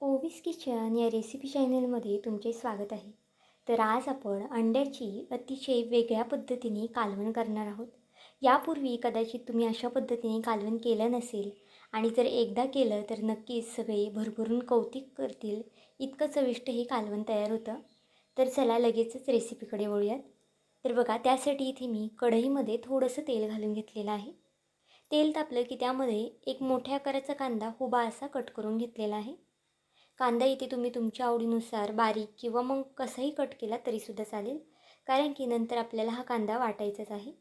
ओवीस kitchen या recipe चॅनलमध्ये तुमचे स्वागत आहे. तर आज आपण अंड्याची अतिशय वेगळ्या पद्धतीने कालवण करणार आहोत. यापूर्वी कदाचित तुम्ही अशा पद्धतीने कालवण केलं नसेल आणि जर एकदा केलं तर नक्कीच सगळे भरभरून कौतिक करतील. इतकं चविष्ट हे कालवण तयार होतं. तर चला लगेचच रेसिपीकडे वळूयात. तर बघा त्यासाठी इथे मी कढईमध्ये थोडंसं तेल घालून घेतलेलं आहे. तेल तापलं की त्यामध्ये एक मोठ्या आकाराचा कांदा हुबा असा कट करून घेतलेला आहे. कांदा इथे तुम्ही तुमच्या आवडीनुसार बारीक किंवा मग कसाही कट केला तरीसुद्धा चालेल. कारण की नंतर आपल्याला हा कांदा वाटायचाच आहे.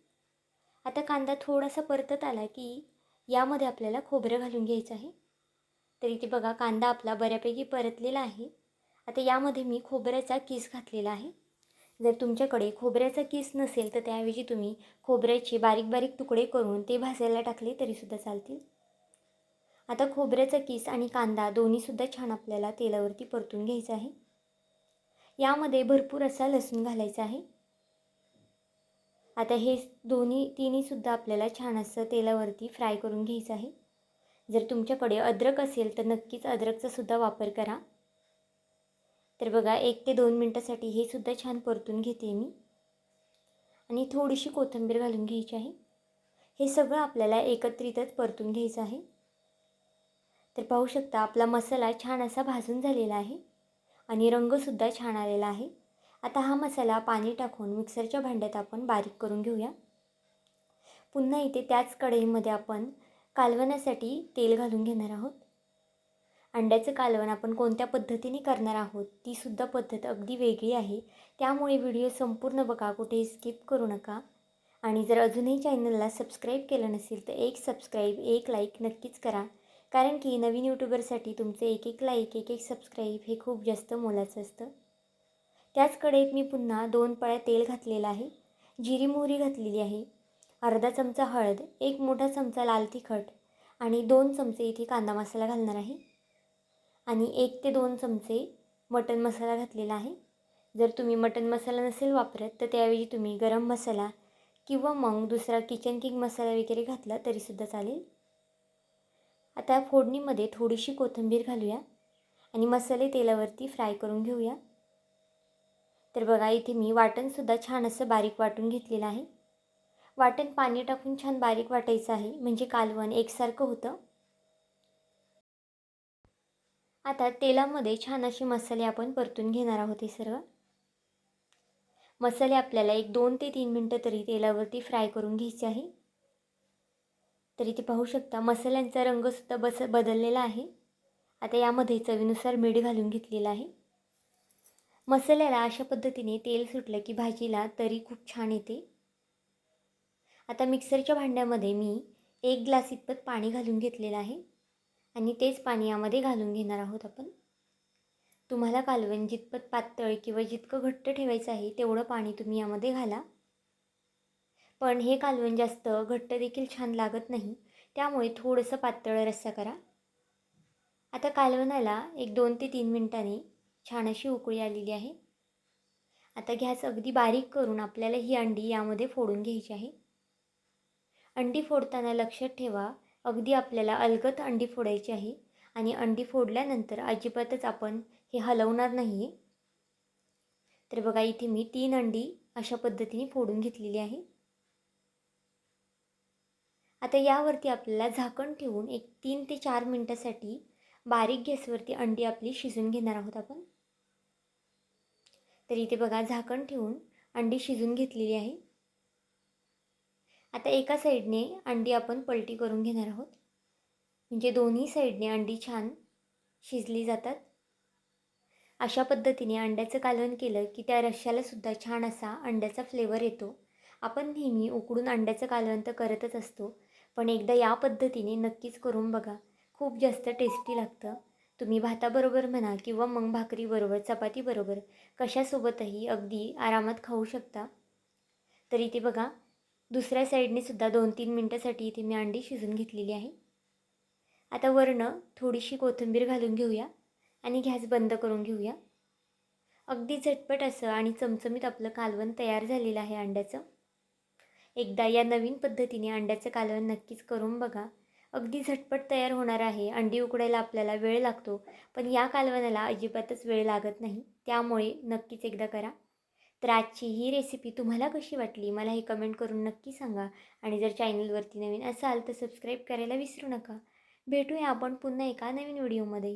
आता कांदा थोडासा परतत आला की यामध्ये आपल्याला खोबरं घालून घ्यायचं आहे. तर इथे बघा कांदा आपला बऱ्यापैकी परतलेला आहे. आता यामध्ये मी खोबऱ्याचा किस घातलेला आहे. जर तुमच्याकडे खोबऱ्याचा किस नसेल तर त्याऐवजी तुम्ही खोबऱ्याचे बारीक बारीक तुकडे करून ते भाजायला टाकले तरीसुद्धा चालतील. आता खोबऱ्याचा किस आणि कांदा दोन्हीसुद्धा छान आपल्याला तेलावरती परतून घ्यायचं आहे. यामध्ये भरपूर असा लसूण घालायचा आहे. आता हे दोन्ही तिन्हीसुद्धा आपल्याला छान असं तेलावरती फ्राय करून घ्यायचं आहे. जर तुमच्याकडे अद्रक असेल तर नक्कीच अद्रकचा सुद्धा वापर करा. तर बघा एक ते दोन मिनटासाठी हे सुद्धा छान परतून घेते मी. आणि थोडीशी कोथिंबीर घालून घ्यायची आहे. हे सगळं आपल्याला एकत्रितच परतून घ्यायचं आहे. तर पाहू शकता आपला मसाला छान असा भाजून झालेला आहे आणि रंगसुद्धा छान आलेला आहे. आता हा मसाला पाणी टाकून मिक्सरच्या भांड्यात आपण बारीक करून घेऊया. पुन्हा इथे त्याच कढईमध्ये आपण कालवण्यासाठी तेल घालून घेणार आहोत. अंड्याचं कालवण आपण कोणत्या पद्धतीने करणार आहोत तीसुद्धा पद्धत अगदी वेगळी आहे. त्यामुळे व्हिडिओ संपूर्ण बघा कुठेही स्किप करू नका. आणि जर अजूनही चॅनलला सबस्क्राईब केलं नसेल तर एक सबस्क्राईब एक लाईक नक्कीच करा. कारण की नवीन यूट्यूबरसाठी तुमचे एक एक लाईक एक एक सबस्क्राईब हे खूप जास्त मोलाचं असतं. त्याच कढईत मी पुन्हा दोन पळ्या तेल घातलेलं आहे जिरी मोहरी घातलेली आहे अर्धा चमचा हळद एक मोठा चमचा लाल तिखट आणि दोन चमचे इथे कांदा मसाला घालणार आहे. आणि एक ते दोन चमचे मटन मसाला घातलेला आहे. जर तुम्ही मटन मसाला नसेल वापरत तर त्याऐवजी तुम्ही गरम मसाला किंवा मग दुसरा किचन किंग मसाला वगैरे घातला तरीसुद्धा चालेल. आता फोडणीमध्ये थोडीशी कोथिंबीर घालूया आणि मसाले तेलावरती फ्राय करून घेऊया. तर बघा इथे मी वाटणसुद्धा छान असं बारीक वाटून घेतलेलं आहे. वाटण पाणी टाकून छान बारीक वाटायचं आहे म्हणजे कालवण एकसारखं होतं. आता तेलामध्ये छान असे मसाले आपण परतून घेणार आहोत हे सर्व. मसाले आपल्याला एक दोन ते तीन मिनटं तरी तेलावरती फ्राय करून घ्यायचे आहे. तर इथे पाहू शकता. मसाल्यांचा रंगसुद्धा बस बदललेला आहे. आता यामध्ये चवीनुसार मीठ घालून घेतलेलं आहे. मसाल्याला अशा पद्धतीने तेल सुटलं की भाजीला तरी खूप छान येते. आता मिक्सरच्या भांड्यामध्ये मी एक ग्लास इतपत पाणी घालून घेतलेलं आहे. आणि तेच पाणी यामध्ये घालून घेणार आहोत आपण. तुम्हाला कालवण जितपत पातळ किंवा जितकं घट्ट ठेवायचं आहे तेवढं पाणी तुम्ही यामध्ये घाला. पण हे कालवण जास्त घट्ट देखील छान लागत नाही. त्यामुळे थोडंसं पातळ रस्सा करा. आता कालवणाला एक दोन ते तीन मिनटांनी छान अशी उकळी आलेली आहे. आता गॅस अगदी बारीक करून आपल्याला ही अंडी यामध्ये फोडून घ्यायची आहे. अंडी फोडताना लक्षात ठेवा अगदी आपल्याला अलगत अंडी फोडायची आहे आणि अंडी फोडल्यानंतर अजिबातच आपण हे हलवणार नाही आहे तर बघा इथे मी तीन अंडी अशा पद्धतीने फोडून घेतलेली आहे. आता यावरती आपल्याला झाकण ठेवून एक तीन ते चार मिनटासाठी बारीक गॅसवरती अंडी आपली शिजून घेणार आहोत आपण. तर इथे बघा झाकण ठेवून अंडी शिजून घेतलेली आहे. आता एका साईडने अंडी आपण पलटी करून घेणार आहोत. म्हणजे दोन्ही साईडने अंडी छान शिजली जातात. अशा पद्धतीने अंड्याचं कालवण केलं की त्या रश्यालासुद्धा छान असा अंड्याचा फ्लेवर येतो. आपण नेहमी उकडून अंड्याचं कालवण तर करतच असतो. पण एकदा या पद्धतीने नक्कीच करून बघा. खूप जास्त टेस्टी लागतं. तुम्ही भाताबरोबर म्हणा किंवा मग भाकरीबरोबर चपातीबरोबर कशासोबतही अगदी आरामात खाऊ शकता. तर इथे बघा दुसऱ्या साईडने सुद्धा दोन तीन मिनटासाठी इथे मी अंडी शिजून घेतलेली आहे. आता वरनं थोडीशी कोथिंबीर घालून घेऊया आणि गॅस बंद करून घेऊया. अगदी झटपट असं आणि चमचमीत आपलं कालवण तयार झालेलं आहे अंड्याचं. एकदा या नवीन पद्धतीने अंड्याचं कालवण नक्कीच करून बघा. अगदी झटपट तयार होणार आहे. अंडी उकडायला आपल्याला वेळ लागतो पण या कालवणाला अजिबातच वेळ लागत नाही. त्यामुळे नक्कीच एकदा करा. तर आजची ही रेसिपी तुम्हाला कशी वाटली? मला हे कमेंट करून नक्की सांगा. आणि जर चॅनलवरती नवीन असाल तर सबस्क्राईब करायला विसरू नका. भेटूया आपण पुन्हा एका नवीन व्हिडिओमध्ये